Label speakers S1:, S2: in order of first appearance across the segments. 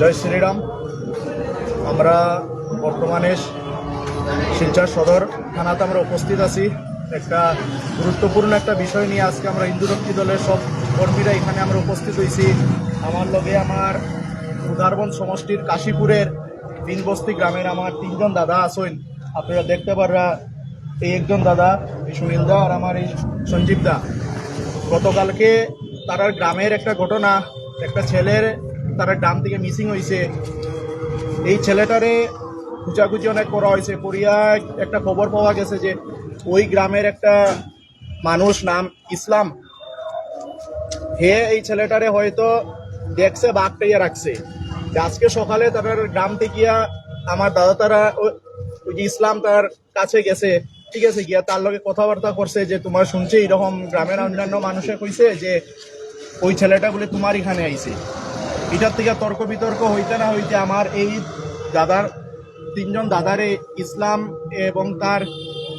S1: জয় শ্রীরাম। আমরা বর্তমানে শিলচর সদর থানাতে আমরা উপস্থিত আছি। একটা গুরুত্বপূর্ণ একটা বিষয় নিয়ে আজকে আমরা হিন্দু রক্ষী দলের সব কর্মীরা এখানে আমরা উপস্থিত হয়েছি। আমার লগে আমার উদারবন সমষ্টির কাশীপুরের বিনবস্তি গ্রামের আমার তিনজন দাদা আসেন আপনারা দেখতে পাররা, এই একজন দাদা এই সুনীল দা আর আমার এই সঞ্জীব দা। গতকালকে তার গ্রামের একটা ঘটনা, একটা ছেলের তার গ্রাম থেকে মিসিং হয়েছে এই ছেলেটারে খুঁজাখুঁজি অনেক করা হয়েছে করিয়া একটা খবর পাওয়া গেছে যে ওই গ্রামের একটা মানুষ নাম ইসলাম, হে এই ছেলেটারে হয়তো দেখছে বাঘটাইয়া রাখছে। আজকে সকালে তার গ্রাম থেকে আমার দাদা তারা ওই যে ইসলাম তার কাছে গেছে, ঠিক আছে, গিয়া তার লগে কথাবার্তা করছে যে তোমার শুনছে এরকম গ্রামের অন্যান্য মানুষে কইছে যে ওই ছেলেটা বলে তোমার এখানে আইছে। এটার থেকে তর্ক বিতর্ক হইতে না হইতে আমার এই দাদার, তিনজন দাদারে ইসলাম এবং তার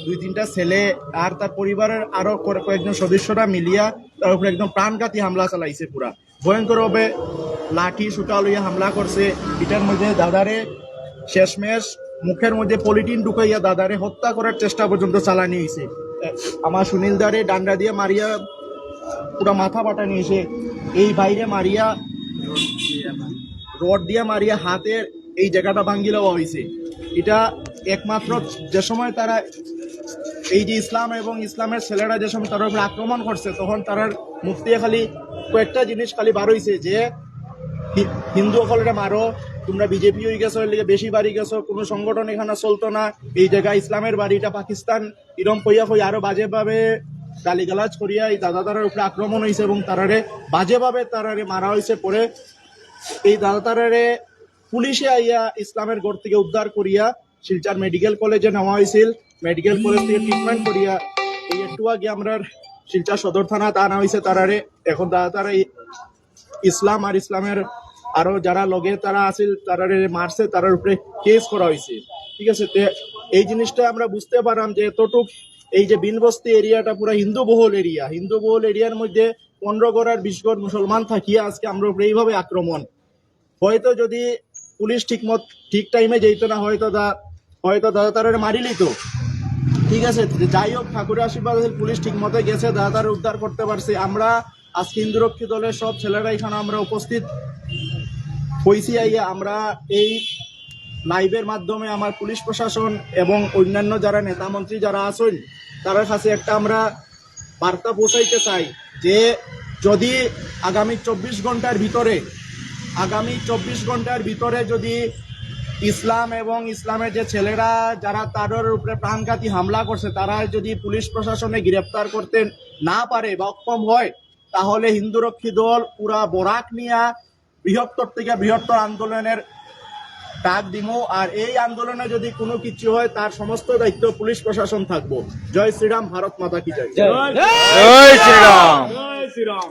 S1: দুই তিনটা ছেলে আর তার পরিবারের আরও কয়েকজন সদস্যরা মিলিয়া তার উপরে একদম প্রাণঘাতী হামলা চালাইছে পুরা। ভয়ঙ্করভাবে লাঠি সুটা লইয়া হামলা করছে। এটার মধ্যে দাদারে শেষমেশ মুখের মধ্যে পলিটিন ঢুকাইয়া দাদারে হত্যা করার চেষ্টা পর্যন্ত চালানি হয়েছে আমার সুনীল দারে ডান্ডা দিয়ে মারিয়া পুরা মাথা পাটা নিয়েছে এই বাইরে মারিয়া রড দিয়া মারিয়া হাতের এই জায়গাটা ভাঙ্গি লওয়া হয়েছে এটা একমাত্র যে সময় তারা এই যে ইসলাম এবং ইসলামের ছেলেরা যে সময় তার উপরে আক্রমণ করছে, তখন তারা মুখ দিয়ে খালি কয়েকটা জিনিস খালি বার হয়েছে যে হিন্দু সকলরে মারো, তোমরা বিজেপি হয়ে গেছো, এর লিগে বেশি বাড়ি গেছো, কোনো সংগঠন এখানে চলতো না। এই জায়গায় ইসলামের বাড়িটা পাকিস্তান এরম কইয়া কই আরও বাজেভাবে গালিগালাজ করিয়া এই দাদা তারার উপরে আক্রমণ হয়েছে এবং তারারে বাজেভাবে তারারে মারা হয়েছে পরে এই দাদা তারারে পুলিশে আইয়া ইসলামের গড় থেকে উদ্ধার করিয়া শিলচর মেডিকেল কলেজে নেওয়া হয়েছিল মেডিকেল কলেজ থেকে ট্রিটমেন্ট করিয়া এই একটু আগে আমরা শিলচর সদর থানা তা আনা হয়েছে তারারে। এখন দাদা তারা এই ইসলাম আর ইসলামের আরও যারা লগে তারা আছিল তারা মারছে, তারার উপরে কেস করা হয়েছে ঠিক আছে এই জিনিসটা আমরা বুঝতে পারলাম যে এতটুক এই যে বিনবস্তি এরিয়াটা পুরো হিন্দু বহুল এরিয়া। হিন্দু বহুল এরিয়ার মধ্যে পনেরো গড় আর বিশ গড় মুসলমান থাকিয়া আজকে আমরা উপরে এইভাবে আক্রমণ। হয়তো যদি পুলিশ ঠিক মত ঠিক টাইমে যেত না, হয়তো দা, হয়তো দাদা তারা মারিলি তো ঠিক আছে, যাই হোক, ঠাকুরের আশীর্বাদ পুলিশ ঠিক মতো গেছে, দাদা তারা উদ্ধার করতে পারছে। আমরা আজকে হিন্দুরক্ষী দলের সব ছেলেরা এখানে আমরা উপস্থিত। হয়েছি আইয়া আমরা এই লাইভের মাধ্যমে আমার পুলিশ প্রশাসন এবং অন্যান্য যারা নেতা মন্ত্রী যারা আছেন তার কাছে একটা আমরা বার্তা পৌঁছাইতে চাই যে যদি আগামী চব্বিশ ঘণ্টার ভিতরে, আগামী চব্বিশ ঘণ্টার ভিতরে যদি ইসলাম এবং ইসলামের যে ছেলেরা যারা তাদের উপরে প্রাণঘাতী হামলা করছে, তারা যদি পুলিশ প্রশাসনে গ্রেপ্তার করতে না পারে বা অক্ষম হয়, তাহলে হিন্দুরক্ষী দল পুরা বরাক নিয়া বৃহত্তর থেকে বৃহত্তর আন্দোলনের ডাক দিব আর এই আন্দোলনে যদি কোনো কিছু হয় তার সমস্ত দায়িত্ব পুলিশ প্রশাসন থাকব। জয় শ্রীরাম ভারত মাতা কি জয়।
S2: জয় শ্রীরাম।
S1: জয় শ্রীরাম।